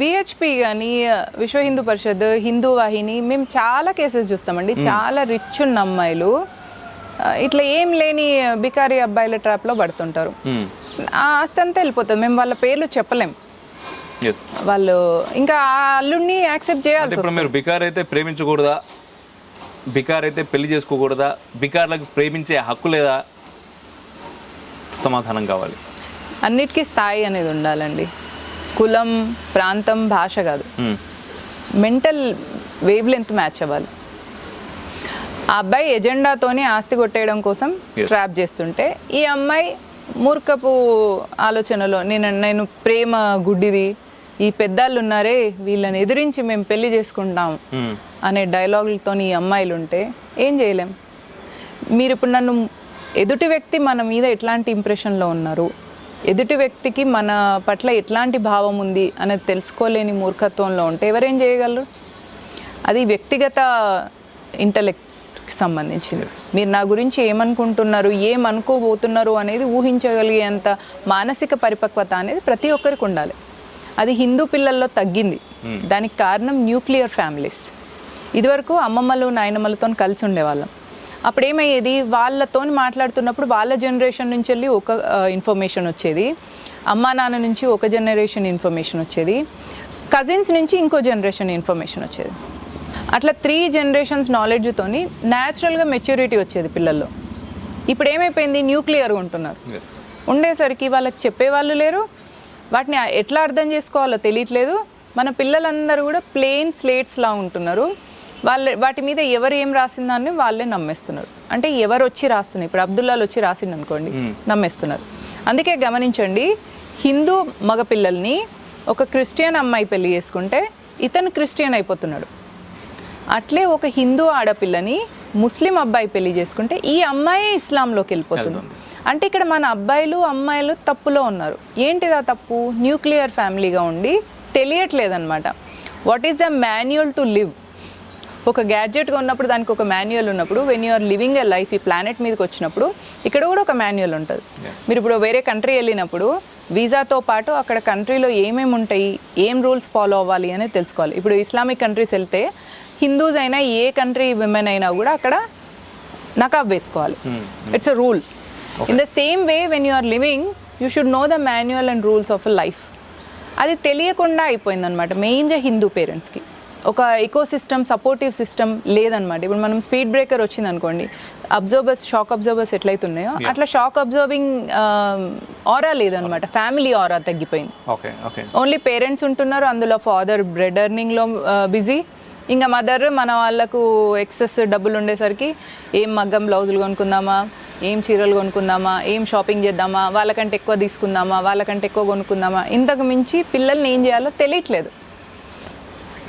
VHP కానీ విశ్వ హిందూ పరిషత్ హిందూ వాహిని మేము చాలా కేసెస్ చూస్తామండి. చాలా రిచ్ ఉన్న అమ్మాయిలు. ఇట్లా ఏం లేని బికారీ అబ్బాయిల ట్రాప్లో పడుతుంటారు. ఆ ఆస్తి అంతా వెళ్ళిపోతుంది. మేము వాళ్ళ పేర్లు చెప్పలేం. వాళ్ళు ఇంకా అల్లుడిని యాక్సెప్ట్ అంటే చేయాల్సి ఇప్పుడు మీరు బికార్ అయితే ప్రేమించకూడదా? బికార్ అయితే పెళ్ళి చేసుకోకూడదా? బికార్లకు ప్రేమించే హక్కు లేదా? సమాధానం కావాలి. అన్నిటికీ స్థాయి అనేది ఉండాలండి. కులం ప్రాంతం భాష కాదు hmm. Mental wavelength match అవ్వాలి ఆ అబ్బాయి ఎజెండాతోని ఆస్తి కొట్టేయడం కోసం. ట్రాప్ చేస్తుంటే ఈ అమ్మాయి మూర్ఖపు ఆలోచనలో నేను నేను ప్రేమ గుడ్డిది ఈ పెద్దాళ్ళు ఉన్నారే వీళ్ళని ఎదిరించి మేము పెళ్ళి చేసుకుంటాం మ్మ్. అనే డైలాగులతో ఈ అమ్మాయిలు ఉంటే ఏం చేయలేం మీరు ఇప్పుడు నన్ను ఎదుటి వ్యక్తి మన మీద ఎట్లాంటి ఇంప్రెషన్లో ఉన్నారు ఎదుటి వ్యక్తికి మన పట్ల ఎట్లాంటి భావం ఉంది అనేది తెలుసుకోలేని మూర్ఖత్వంలో ఉంటే ఎవరేం చేయగలరు? అది వ్యక్తిగత ఇంటలెక్ట్కి సంబంధించింది. మీరు నా గురించి ఏమనుకుంటున్నారు ఏమనుకోబోతున్నారు అనేది ఊహించగలిగేంత మానసిక పరిపక్వత అనేది ప్రతి ఒక్కరికి ఉండాలి. అది హిందూ పిల్లల్లో తగ్గింది. దానికి కారణం న్యూక్లియర్ ఫ్యామిలీస్. ఇదివరకు అమ్మమ్మలు నాయనమ్మలతో కలిసి ఉండేవాళ్ళం. అప్పుడు ఏమయ్యేది వాళ్ళతో మాట్లాడుతున్నప్పుడు వాళ్ళ జనరేషన్ నుంచి వెళ్ళి ఒక ఇన్ఫర్మేషన్ వచ్చేది. అమ్మా నాన్న నుంచి ఒక జనరేషన్ ఇన్ఫర్మేషన్ వచ్చేది. కజిన్స్ నుంచి ఇంకో జనరేషన్ ఇన్ఫర్మేషన్ వచ్చేది. అట్లా త్రీ జనరేషన్స్ నాలెడ్జ్తోని న్యాచురల్గా మెచ్యూరిటీ వచ్చేది పిల్లల్లో. ఇప్పుడు ఏమైపోయింది న్యూక్లియర్గా ఉంటున్నారు. ఉండేసరికి వాళ్ళకి చెప్పేవాళ్ళు లేరు. వాటిని ఎట్లా అర్థం చేసుకోవాలో తెలియట్లేదు మన పిల్లలందరూ కూడా ప్లెయిన్ స్లేట్స్లా ఉంటున్నారు. వాళ్ళ వాటి మీద ఎవరు ఏం రాసిందాన్ని వాళ్ళే నమ్మేస్తున్నారు. అంటే ఎవరు వచ్చి రాస్తున్నారు ఇప్పుడు అబ్దుల్లాలు వచ్చి రాసిండు అనుకోండి నమ్మేస్తున్నారు. అందుకే గమనించండి హిందూ మగపిల్లల్ని ఒక క్రిస్టియన్ అమ్మాయి పెళ్ళి చేసుకుంటే ఇతను క్రిస్టియన్ అయిపోతున్నాడు. అట్లే ఒక హిందూ ఆడపిల్లని ముస్లిం అబ్బాయి పెళ్ళి చేసుకుంటే ఈ అమ్మాయి ఇస్లాంలోకి వెళ్ళిపోతుంది. అంటే ఇక్కడ మన అబ్బాయిలు అమ్మాయిలు తప్పులో ఉన్నారు. ఏంటిది తప్పు? న్యూక్లియర్ ఫ్యామిలీగా ఉండి తెలియట్లేదన్నమాట. What is the manual to live ఒక గ్యాడ్జెట్గా ఉన్నప్పుడు దానికి ఒక మాన్యువల్ ఉన్నప్పుడు when you are living a life ఈ ప్లానెట్ మీదకి వచ్చినప్పుడు ఇక్కడ కూడా ఒక మాన్యువల్ ఉంటుంది. మీరు ఇప్పుడు వేరే కంట్రీ వెళ్ళినప్పుడు వీసాతో పాటు అక్కడ కంట్రీలో ఏమేమి ఉంటాయి ఏం రూల్స్ ఫాలో అవ్వాలి అనేది తెలుసుకోవాలి. ఇప్పుడు ఇస్లామిక్ కంట్రీస్ వెళ్తే హిందూస్ అయినా ఏ కంట్రీ విమెన్ అయినా కూడా అక్కడ నకాబ్ వేసుకోవాలి. It's a rule in the same way when you are living you should know the manual and rules of a life అది తెలియకుండా అయిపోయిందనమాట మెయిన్గా హిందూ పేరెంట్స్కి ఒక ఎకో సిస్టమ్ సపోర్టివ్ సిస్టమ్ లేదనమాట ఇప్పుడు మనం స్పీడ్ బ్రేకర్ వచ్చింది అనుకోండి అబ్జర్వర్స్ షాక్ అబ్జర్వర్స్ ఎట్లయితున్నాయో అట్లా షాక్ అబ్జర్వింగ్ ఆరా లేదనమాట ఫ్యామిలీ ఆరా తగ్గిపోయింది. ఓకే ఓకే ఓన్లీ పేరెంట్స్ ఉంటున్నారు అందులో ఫాదర్ బ్రెడ్ ఎర్నింగ్లో బిజీ ఇంకా మదర్ మన వాళ్ళకు ఎక్సెస్ డబ్బులు ఉండేసరికి ఏం మగ్గం బ్లౌజులు కొనుక్కుందామా ఏం చీరలు కొనుక్కుందామా ఏం షాపింగ్ చేద్దామా వాళ్ళకంటే ఎక్కువ తీసుకుందామా వాళ్ళకంటే ఎక్కువ కొనుక్కుందామా ఇంతకు మించి పిల్లల్ని ఏం చేయాలో తెలియట్లేదు.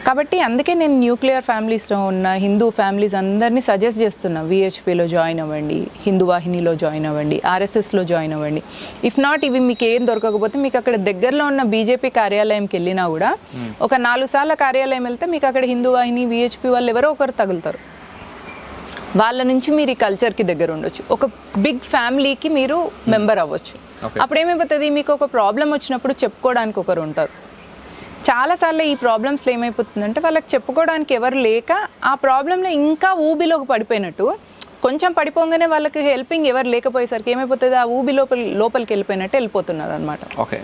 కాబట్టి అందుకే నేను న్యూక్లియర్ ఫ్యామిలీస్లో ఉన్న హిందూ ఫ్యామిలీస్ అందరినీ సజెస్ట్ చేస్తున్నా. విహెచ్పిలో జాయిన్ అవ్వండి హిందూ వాహినిలో జాయిన్ అవ్వండి ఆర్ఎస్ఎస్లో జాయిన్ అవ్వండి. ఇఫ్ నాట్ ఇవి మీకు ఏం దొరకకపోతే మీకు అక్కడ దగ్గరలో ఉన్న బీజేపీ కార్యాలయంకి వెళ్ళినా కూడా ఒక నాలుగు సార్ల కార్యాలయం వెళ్తే మీకు అక్కడ హిందూ వాహిని విహెచ్పి వాళ్ళు ఎవరో ఒకరు తగులుతారు. వాళ్ళ నుంచి మీరు ఈ కల్చర్కి దగ్గర ఉండొచ్చు. ఒక బిగ్ ఫ్యామిలీకి మీరు మెంబర్ అవ్వచ్చు. Okay. అప్పుడు ఏమైపోతుంది? మీకు ఒక ప్రాబ్లం వచ్చినప్పుడు చెప్పుకోవడానికి ఒకరు ఉంటారు. చాలాసార్లు ఈ ప్రాబ్లమ్స్లో ఏమైపోతుందంటే వాళ్ళకి చెప్పుకోవడానికి ఎవరు లేక ఆ ప్రాబ్లంలో ఇంకా ఊబిలోకి పడిపోయినట్టు కొంచెం పడిపోగానే వాళ్ళకి హెల్పింగ్ ఎవరు లేకపోయేసరికి ఏమైపోతుంది? ఆ ఊబి లోపల లోపలికి వెళ్ళిపోయినట్టు వెళ్ళిపోతున్నారు అనమాట ఓకే